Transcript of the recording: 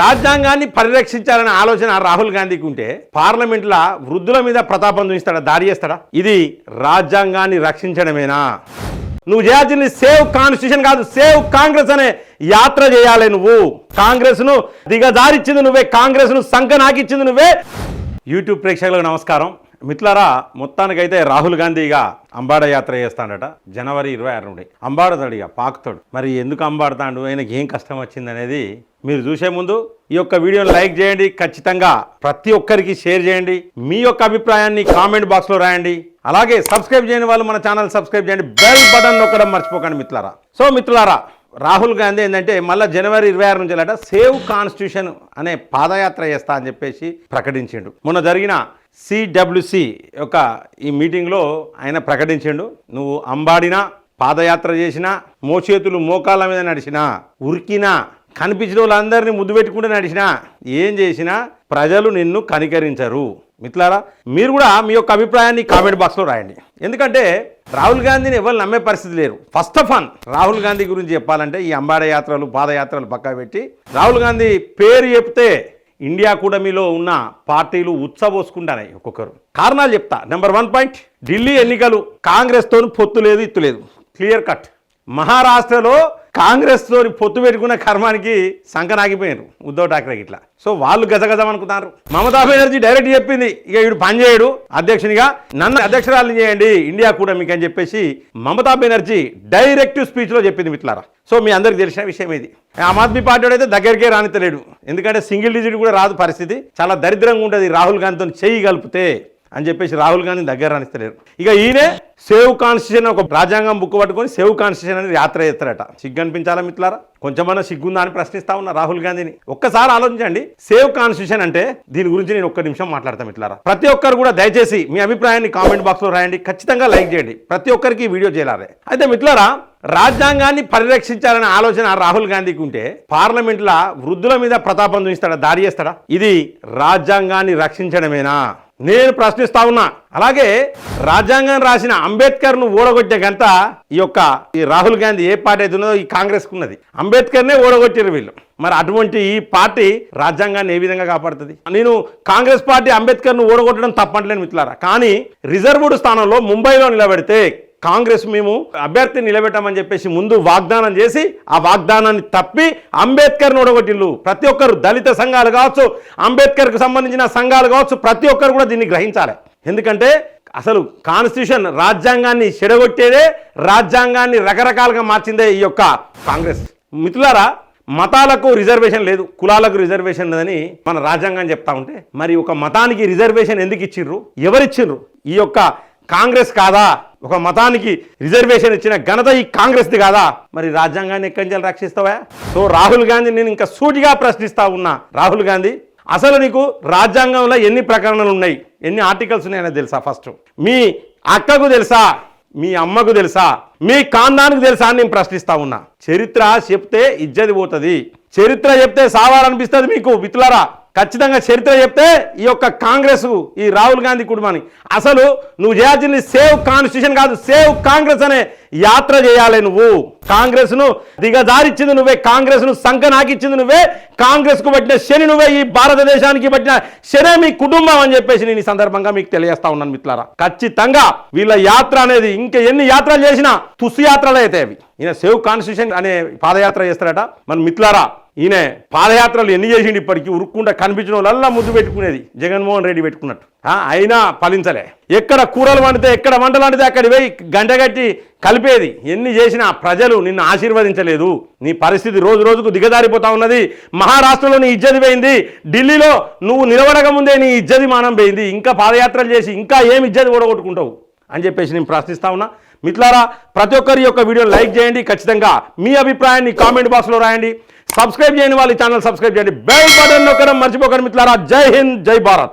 రాజ్యాంగాన్ని పరిరక్షించాలనే ఆలోచన రాహుల్ గాంధీకి ఉంటే పార్లమెంట్లో వృద్ధుల మీద ప్రతాపం చూపిస్తాడా? దాడి చేస్తాడా? ఇది రాజ్యాంగాన్ని రక్షించడమేనా? నువ్వు చేయాల్సింది సేవ్ కాన్స్టిట్యూషన్ కాదు సేవ్ కాంగ్రెస్ అనే యాత్ర చేయాలి నువ్వు. కాంగ్రెస్ను దిగజారిచ్చింది నువ్వే కాంగ్రెస్ను సంకనాకిచ్చింది నువ్వే. యూట్యూబ్ ప్రేక్షకులకు నమస్కారం. మిత్రులారా మొత్తానికైతే రాహుల్ గాంధీగా అంబాడ యాత్ర చేస్తాడట జనవరి ఇరవై ఆరు నుండి. అంబాడతాడు ఇక పాకుతాడు. మరి ఎందుకు అంబాడతాడు ఆయనకి ఏం కష్టం వచ్చింది అనేది మీరు చూసే ముందు ఈ యొక్క వీడియోని లైక్ చేయండి ఖచ్చితంగా ప్రతి ఒక్కరికి షేర్ చేయండి మీ యొక్క అభిప్రాయాన్ని కామెంట్ బాక్స్లో రాయండి అలాగే సబ్స్క్రైబ్ చేయని వాళ్ళు మన ఛానల్ సబ్స్క్రైబ్ చేయండి బెల్ బటన్ నొక్కడం మర్చిపోకండి మిత్రులారా సో మిత్రులారా రాహుల్ గాంధీ ఏంటంటే మళ్ళీ జనవరి ఇరవై ఆరు నుంచి అట సేవ్ కాన్స్టిట్యూషన్ అనే పాదయాత్ర చేస్తా అని చెప్పేసి ప్రకటించిండు. మొన్న జరిగిన సిడబ్ల్యూసి యొక్క ఈ మీటింగ్లో ఆయన ప్రకటించిండు. నువ్వు అంబాడినా పాదయాత్ర చేసినా మోచేతులు మోకాళ్ళ మీద నడిచినా ఉరికినా కనిపించిన వాళ్ళందరినీ ముద్దు పెట్టుకుంటూ నడిచినా ఏం చేసినా ప్రజలు నిన్ను కనికరించరు. మిత్రులారా మీరు కూడా మీ యొక్క అభిప్రాయాన్ని కామెంట్ బాక్స్లో రాయండి. ఎందుకంటే రాహుల్ గాంధీని ఎవరు నమ్మే పరిస్థితి లేరు. First of all Rahul Gandhi గురించి చెప్పాలంటే ఈ అంబాడ యాత్రలు పాదయాత్రలు పక్కా పెట్టి రాహుల్ గాంధీ పేరు చెప్తే ఇండియా కూడమిలో ఉన్న పార్టీలు ఉత్సవోసుకుంటాయి ఒక్కొక్కరు. కారణాలు చెప్తా. నెంబర్ వన్ పాయింట్ ఢిల్లీ ఎన్నికలు కాంగ్రెస్తో పొత్తు లేదు ఇత్తు లేదు. క్లియర్ కట్ మహారాష్ట్రలో కాంగ్రెస్ తోని పొత్తు పెట్టుకున్న కర్మానికి సంకనాగిపోయారు ఉద్ధవ్ ఠాక్రే ఇట్లా సో వాళ్ళు గజగజమనుకున్నారు. మమతా బెనర్జీ డైరెక్ట్ చెప్పింది ఇక వీడు పనిచేయడు అధ్యక్షునిగా నన్ను అధ్యక్షురాలు చేయండి ఇండియా కూడా మీకు అని చెప్పేసి మమతా బెనర్జీ డైరెక్ట్ స్పీచ్లో చెప్పింది మిట్లారా సో మీ అందరికి తెలిసిన విషయం ఇది. ఆమ్ ఆద్మీ పార్టీ అయితే దగ్గరికే రానితలేడు ఎందుకంటే సింగిల్ డిజిట్ కూడా రాదు పరిస్థితి. చాలా దరిద్రంగా ఉంటుంది రాహుల్ గాంధీతో చేయి కలిపితే. అని చెప్పేసి రాహుల్ గాంధీ దగ్గర రానిస్తలేరు. ఇక ఈయనే సేవ్ కాన్స్టిట్యూషన్ ఒక రాజ్యాంగం బుక్ పట్టుకొని సేవ్ కాన్స్టిట్యూషన్ అనేది యాత్ర చేస్తారట. సిగ్గు అనిపించాలా మిత్రులారా? కొంచెమన్నా సిగ్గుందా అని ప్రశ్నిస్తా ఉన్నా రాహుల్ గాంధీని. ఒక్కసారి ఆలోచించండి. సేవ్ కాన్స్టిట్యూషన్ అంటే దీని గురించి నేను ఒక్క నిమిషం మాట్లాడతాను మిత్రులారా. ప్రతి ఒక్కరు కూడా దయచేసి మీ అభిప్రాయాన్ని కామెంట్ బాక్స్లో రాయండి. ఖచ్చితంగా లైక్ చేయండి. ప్రతి ఒక్కరికి వీడియో చేయాలి. అయితే మిత్రులారా రాజ్యాంగాన్ని పరిరక్షించాలనే ఆలోచన రాహుల్ గాంధీకి ఉంటే పార్లమెంట్ల వృద్ధుల మీద ప్రతాపం చూపిస్తాడా దాడి చేస్తాడా? ఇది రాజ్యాంగాన్ని రక్షించడమేనా? నేను ప్రశ్నిస్తా ఉన్నా. అలాగే రాజ్యాంగం రాసిన అంబేద్కర్ను ఓడగొట్టే గంట ఈ యొక్క ఈ రాహుల్ గాంధీ ఏ పార్టీ అయితే ఉన్నదో ఈ కాంగ్రెస్కు ఉన్నది అంబేద్కర్ నే ఓడగొట్టారు వీళ్ళు. మరి అటువంటి ఈ పార్టీ రాజ్యాంగాన్ని ఏ విధంగా కాపాడుతుంది? నేను కాంగ్రెస్ పార్టీ అంబేద్కర్ను ఓడగొట్టడం తప్పట్లేను మిత్రులారా. కానీ రిజర్వ్డ్ స్థానంలో ముంబైలో నిలబెడితే కాంగ్రెస్ మేము అభ్యర్థిని నిలబెట్టామని చెప్పేసి ముందు వాగ్దానం చేసి ఆ వాగ్దానాన్ని తప్పి అంబేద్కర్ని ఓడగొట్టిల్లు. ప్రతి ఒక్కరు దళిత సంఘాలు కావచ్చు అంబేద్కర్కు సంబంధించిన సంఘాలు కావచ్చు ప్రతి ఒక్కరు కూడా దీన్ని గ్రహించాలి. ఎందుకంటే అసలు కాన్స్టిట్యూషన్ రాజ్యాంగాన్ని చెడగొట్టేదే రాజ్యాంగాన్ని రకరకాలుగా మార్చిందే ఈ యొక్క కాంగ్రెస్. మిత్రులారా మతాలకు రిజర్వేషన్ లేదు కులాలకు రిజర్వేషన్ లేదని మన రాజ్యాంగం చెప్తా ఉంటే మరి ఒక మతానికి రిజర్వేషన్ ఎందుకు ఇచ్చిండ్రు ఎవరిచ్చిండ్రు ఈ యొక్క కాంగ్రెస్ కాదా? ఒక మతానికి రిజర్వేషన్ ఇచ్చిన ఘనత ఈ కాంగ్రెస్ది కాదా? మరి రాజ్యాంగాన్ని ఎక్కడి నుంచి రక్షిస్తావా? సో రాహుల్ గాంధీ నేను ఇంకా సూటిగా ప్రశ్నిస్తా ఉన్నా. రాహుల్ గాంధీ అసలు నీకు రాజ్యాంగంలో ఎన్ని ప్రకరణలు ఉన్నాయి? ఎన్ని ఆర్టికల్స్ ఉన్నాయని తెలుసా ఫస్ట్? మీ అక్కకు తెలుసా? మీ అమ్మకు తెలుసా? మీ కాందానికి తెలుసా అని నేను ప్రశ్నిస్తా ఉన్నా. చరిత్ర చెప్తే ఇజ్జది పోతుంది. చరిత్ర చెప్తే సావాలనిపిస్తుంది మీకు మిత్రులారా. ఖచ్చితంగా చరిత్ర చెప్తే ఈ యొక్క కాంగ్రెస్ ఈ రాహుల్ గాంధీ కుటుంబాన్ని. అసలు నువ్వు చేయాల్సింది సేవ్ కాన్స్టిట్యూషన్ కాదు సేవ్ కాంగ్రెస్ అనే యాత్ర చేయాలి నువ్వు. కాంగ్రెస్ను దిగజారిచ్చింది నువ్వే కాంగ్రెస్ను సంకనాకిచ్చింది నువ్వే కాంగ్రెస్కు పట్టిన శని నువ్వే ఈ భారతదేశానికి పట్టిన శనే మీ కుటుంబం అని చెప్పేసి నేను ఈ సందర్భంగా మీకు తెలియజేస్తా ఉన్నాను మిత్రులారా. ఖచ్చితంగా వీళ్ళ యాత్ర అనేది ఇంకా ఎన్ని యాత్రలు చేసినా తుస్సు యాత్రలు అయితే అవి. ఈయన సేవ్ కాన్స్టిట్యూషన్ అనే పాదయాత్ర చేస్తారట. మన మిత్రులారా ఈయన పాదయాత్రలు ఎన్ని చేసిండు ఇప్పటికీ? ఉరుక్కుండా కనిపించిన వాళ్ళల్లా ముద్దు పెట్టుకునేది. జగన్మోహన్ రెడ్డి పెట్టుకున్నట్టు. అయినా ఫలించలే. ఎక్కడ కూరలు వండితే ఎక్కడ వంటలు వండితే అక్కడ పోయి గంటగట్టి కలిపేది. ఎన్ని చేసినా ప్రజలు నిన్ను ఆశీర్వదించలేదు. నీ పరిస్థితి రోజు రోజుకు దిగజారిపోతా ఉన్నది. మహారాష్ట్రలో నీ ఇజ్జది పోయింది. ఢిల్లీలో నువ్వు నిలబడక ముందే నీ ఇజ్జది మానం పోయింది. ఇంకా పాదయాత్రలు చేసి ఇంకా ఏమి ఇజ్జది ఓడగొట్టుకుంటావు? అని చెప్పేసి నేను ప్రశ్నిస్తా ఉన్నా. మిత్రులారా ప్రతి ఒక్కరి యొక్క వీడియో లైక్ చేయండి. ఖచ్చితంగా మీ అభిప్రాయాన్ని కామెంట్ బాక్స్లో రాయండి. సబ్స్క్రైబ్ చేయని వాళ్ళు ఛానల్ సబ్స్క్రైబ్ చేయండి. బెల్ బటన్ నొక్కడం మర్చిపోకండి మిత్రులారా. జై హింద్ జై భారత్.